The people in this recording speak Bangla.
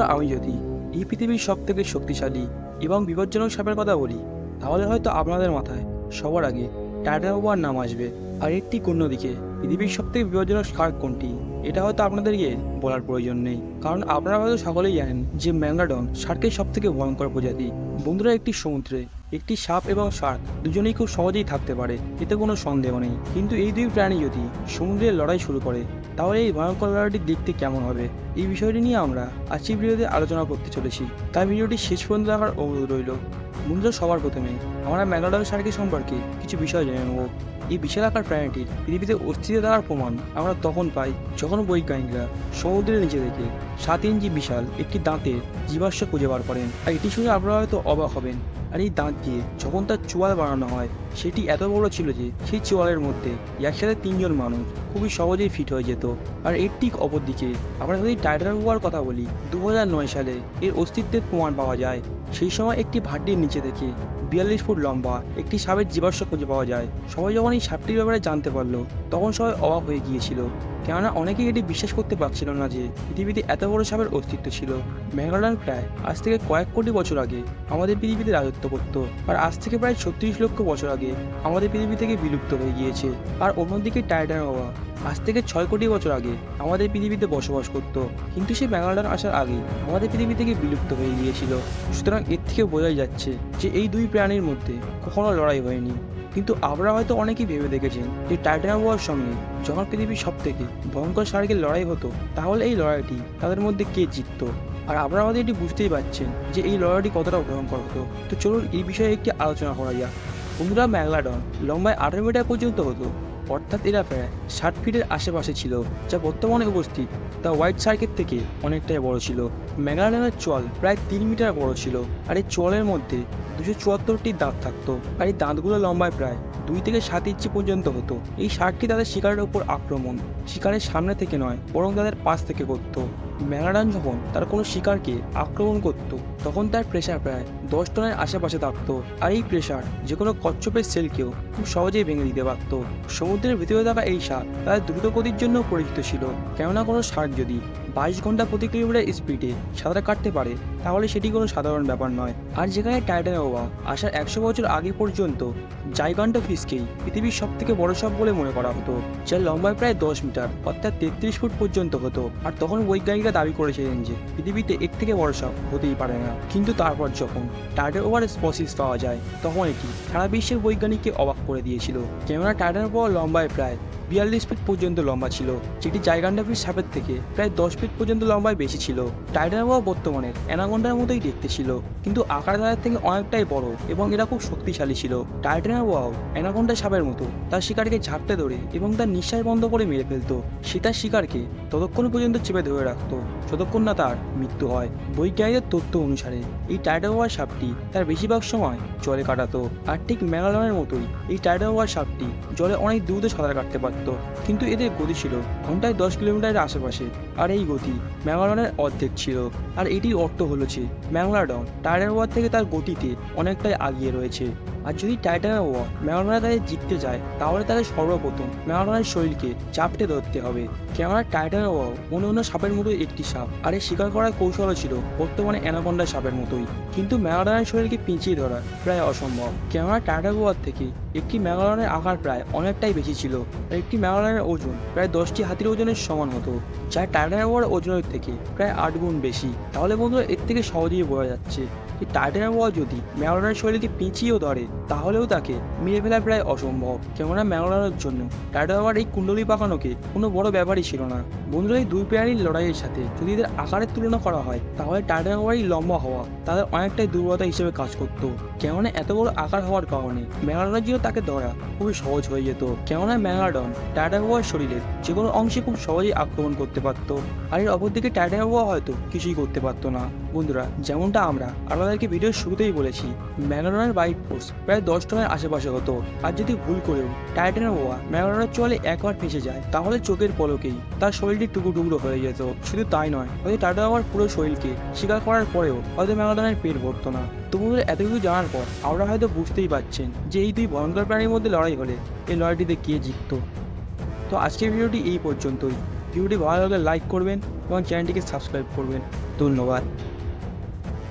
বন্ধুরা, আমি যদি এই পৃথিবীর সব থেকে শক্তিশালী এবং বিপজ্জনক সাপের কথা বলি, তাহলে হয়তো আপনাদের মাথায় সবার আগে টাইটান ওয়ার নাম আসবে। আর একটি কোন অন্যদিকে পৃথিবীর সব থেকে বিপজ্জনক শার্ক কোনটি, এটা হয়তো আপনাদেরকে বলার প্রয়োজন নেই। কারণ আপনারা হয়তো সকলেই জানেন যে ম্যাঙ্গাডন শার্কের সব থেকে ভয়ঙ্কর প্রজাতি। বন্ধুরা, একটি সমুদ্রে একটি সাপ এবং শার্ক দুজনেই খুব সহজেই থাকতে পারে, এতে কোনো সন্দেহ নেই। কিন্তু এই দুই প্রাণী যদি সমুদ্রের লড়াই শুরু করে তাহলে এই ভয়ঙ্কর লড়াইটি দেখতে কেমন হবে? এই বিষয়টি নিয়ে আমরা আজকের ভিডিওতে আলোচনা করতে চলেছি। তাই ভিডিওটি শেষ পর্যন্ত দেখার অনুরোধ রইল। বন্ধুরা, সবার প্রথমে আমরা ম্যাগাডন শার্কের সম্পর্কে কিছু বিষয় জেনে নেব। এই বিশাল আকার প্রাণীটির পৃথিবীতে অস্তিত্ব দেওয়ার প্রমাণ আমরা তখন পাই যখন বৈজ্ঞানিকরা সমুদ্রের নিচে থেকে সাত ইঞ্চি বিশাল একটি দাঁতের জীবাশ্ম খুঁজে বার করেন। আর এটি শুনে আপনারা হয়তো অবাক হবেন আর এই দাঁত দিয়ে যখন তার চোয়াল বানানো হয়, সেটি এত বড় ছিল যে সেই চোয়ালের মধ্যে একসাথে তিনজন মানুষ খুবই সহজেই ফিট হয়ে যেত। আর এর ঠিক অপরদিকে আমরা যদি টাইটান ওয়ার কথা বলি দু হাজার নয় সালে এর অস্তিত্বের প্রমাণ পাওয়া যায়। সেই সময় একটি ভাটির নিচে থেকে বিয়াল্লিশ ফুট লম্বা একটি সাপের জীবাশ্ম খুঁজে পাওয়া যায়। সবাই যখন এই সাপটির ব্যাপারে জানতে পারল, তখন সবাই অবাক হয়ে গিয়েছিল। কেননা অনেকেই এটি বিশ্বাস করতে পারছিল না যে পৃথিবীতে এত বড় সাপের অস্তিত্ব ছিল। মেঘালয় প্রায় আজ থেকে কয়েক কোটি বছর আগে আমাদের পৃথিবীতে রাজত্ব করত। আর আজ থেকে প্রায় ছত্রিশ লক্ষ বছর আগে আমাদের পৃথিবী থেকে বিলুপ্ত হয়ে গিয়েছে। আর অন্যদিকে টাইটান হওয়া আজ থেকে ছয় কোটি বছর আগে আমাদের পৃথিবীতে বসবাস করত। কিন্তু সে ব্যাঙ্গালোর আসার আগে আমাদের পৃথিবী থেকে বিলুপ্ত হয়ে গিয়েছিল। সুতরাং এর থেকে বোঝাই যাচ্ছে যে এই দুই প্রাণীর মধ্যে কখনো লড়াই হয়নি। কিন্তু আমরা হয়তো অনেকেই ভেবে দেখেছেন যে টাইটান ওয়ার সঙ্গে যখন পৃথিবীর সব থেকে ভয়ঙ্কর শার্কের লড়াই হতো, তাহলে এই লড়াইটি তাদের মধ্যে কে জিততো? আর আপনারা আমাদের এটি বুঝতেই পারছেন যে এই লড়াইটি কতটা ভয়ঙ্কর। হতো তো চলুন এই বিষয়ে একটি আলোচনা করা যাক। বন্ধুরা ম্যাগলাডন লম্বায় আঠারো মিটার পর্যন্ত হতো। অর্থাৎ এরা প্রায় ষাট ফিটের আশেপাশে ছিল, যা বর্তমানে উপস্থিত। তা হোয়াইট সার্কের থেকে অনেকটাই বড় ছিল। ম্যাগলাডনের চল প্রায় তিন মিটার বড় ছিল। আর এই চলের মধ্যে দুশো চুয়াত্তরটি দাঁত থাকতো। আর এই দাঁতগুলো লম্বায় প্রায় দুই থেকে সাত ইঞ্চি পর্যন্ত হতো। এই ষাটটি তাদের শিকারের ওপর আক্রমণ। শিকারের সামনে থেকে নয়, বরং তাদের পাশ থেকে করত। ম্যাগাডান যখন তার কোনো শিকারকে আক্রমণ করত, তখন তার প্রেশার প্রায় দশ টনের আশেপাশে থাকতো। আর এই প্রেশার যে কোনো কচ্ছপের সেলকেও খুব সহজেই ভেঙে দিতে পারত। সমুদ্রের ভিতরে থাকা এই সাপ তাদের দ্রুত গতির জন্য পরিচিত ছিল। কেননা কোনো শার্ক যদি বাইশ ঘণ্টা প্রতি কিলোমিটার স্পিডে সাঁতার কাটতে পারে, তাহলে সেটি কোনো সাধারণ ব্যাপার নয়। আর যেখানে টাইটান ওয়া আসার একশো বছর আগে পর্যন্ত জাইগান্টো ফিসকেই পৃথিবীর সব থেকে বড় সাপ বলে মনে করা হতো, যার লম্বায় প্রায় দশ মিটার, অর্থাৎ তেত্রিশ ফুট পর্যন্ত হতো। আর তখন বৈজ্ঞানিকরা দাবি করেছিলেন যে, পৃথিবীতে এর থেকে বড় সাপ হতেই পারে না। কিন্তু তারপর যখন টাইটান ওভার স্পসিস পাওয়া যায়, তখন এটি সারা বিশ্বের বৈজ্ঞানিককে অবাক করে দিয়েছিল। কেননা টাইটান ওভার লম্বায় প্রায় বিয়াল্লিশ ফিট পর্যন্ত লম্বা ছিল, যেটি জাইগান্ডাফির সাপের থেকে প্রায় দশ ফিট পর্যন্ত লম্বায় বেশি ছিল। টাইটান ওয়া বর্তমানে অ্যানাগন্ডার মতোই দেখতে ছিল, কিন্তু আকার তাদের থেকে অনেকটাই বড় এবং এরা খুব শক্তিশালী ছিল। টাইটান ওয়াও অ্যানাগন্ডা সাপের মতো, তার শিকারকে ঝাপটে ধরে এবং তার নিঃশ্বাস বন্ধ করে মেরে ফেলতো। সে তার শিকারকে ততক্ষণ পর্যন্ত চেপে ধরে রাখতো, যতক্ষণ না তার মৃত্যু হয়। বৈজ্ঞানিকদের তথ্য অনুসারে, এই টাইটান ওয়ার সাপটি তার বেশিরভাগ সময় জলে কাটাতো, আর ঠিক ম্যাগালনের মতোই এই টাইটান ওয়ার সাপটি জলে অনেক দ্রুত সাঁতার কাটতে পারত। কিন্তু এদের গতি ছিল ঘন্টায় দশ কিলোমিটারের আশেপাশে, আর এই গতি ম্যাঙ্গালনের অর্ধেক ছিল। আর এটির অর্থ হলো যে ম্যাংলাডন টায়ার ওয়ার থেকে তার গতিতে অনেকটাই আগিয়ে রয়েছে। আর যদি টাইটান ওয়ার ম্যাগলাডনা তাদের জিততে যায়, তাহলে তাদের সর্বপ্রথম ম্যাগলাডনের শরীরকে চাপটে ধরতে হবে। কেননা টাইটান ওয়াও অন্য অন্য সাপের মতোই একটি সাপ, আর এর শিকার করার কৌশলও ছিল বর্তমানে অ্যানাকন্ডা সাপের মতোই। কিন্তু ম্যাগলাডনের শরীরকে পিঁচিয়ে ধরা প্রায় অসম্ভব। কেননা টাইটান ওয়ার থেকে একটি ম্যাগলাডনের আকার প্রায় অনেকটাই বেশি ছিল, আর একটি ম্যাগলাডনের ওজন প্রায় দশটি হাতির ওজনের সমান হতো, যা টাইটান ওয়ার ওজনের থেকে প্রায় আট গুণ বেশি। তাহলে বন্ধুরা, এর থেকে সহজেই বোঝা যাচ্ছে যে টাইটান ওয়া যদি ম্যাগলাডনের শরীরকে পিঁচিয়েও ধরে, তাহলেও তাকে মেরে ফেলা প্রায় অসম্ভব। কেননা ম্যাগলাডনের জন্য টাইটান ওয়ার এই কুণ্ডলী পাকানোকে কোনো বড় ব্যাপারই ছিল না। বন্ধুরা, এই দুই প্রাণীর লড়াইয়ের সাথে যদি এদের আকারের তুলনা করা হয়, তাহলে টাইটান ওয়ারই লম্বা হওয়া তাদের অনেকটাই দুর্বলতা হিসেবে কাজ করতো। কেননা এত বড় আকার হওয়ার কারণে ম্যাগলাডনের জন্য তাকে ধরা খুবই সহজ হয়ে যেত। কেননা ম্যাগলাডন টাইটান ওয়ার শরীরের যে কোনো অংশে খুব সহজেই আক্রমণ করতে পারতো। আর এর অপরদিকে টাইটান ওয়া হয়তো কিছুই করতে পারতো না। বন্ধুরা, যেমনটা আমরা আপনাদেরকে ভিডিওর শুরুতেই বলেছি ম্যাগলাডনের বাইক ফোর্স প্রায় দশ টনের আশেপাশে হতো। আর যদি ভুল করেও টাইটানের ওয়া ম্যাগলাডনের চলে একবার ফেসে যায়, তাহলে চোখের পলকেই তার শরীরটি টুকরো টুকরো হয়ে যেত। শুধু তাই নয়, হয়তো টাইটান ওয়ার পুরো শরীরকে শিকার করার পরেও হয়তো ম্যাগলাডনের পেট ভরতো না। তো বন্ধুরা এত কিছু জানার পর আপনারা হয়তো বুঝতেই পারছেন যে এই দুই ভয়ঙ্কর প্রাণীর মধ্যে লড়াই হলে এই লড়াইটিতে কে জিততো। তো আজকের ভিডিওটি এই পর্যন্তই। ভিডিওটি ভালো লাগলে লাইক করবেন এবং চ্যানেলটিকে সাবস্ক্রাইব করবেন। ধন্যবাদ।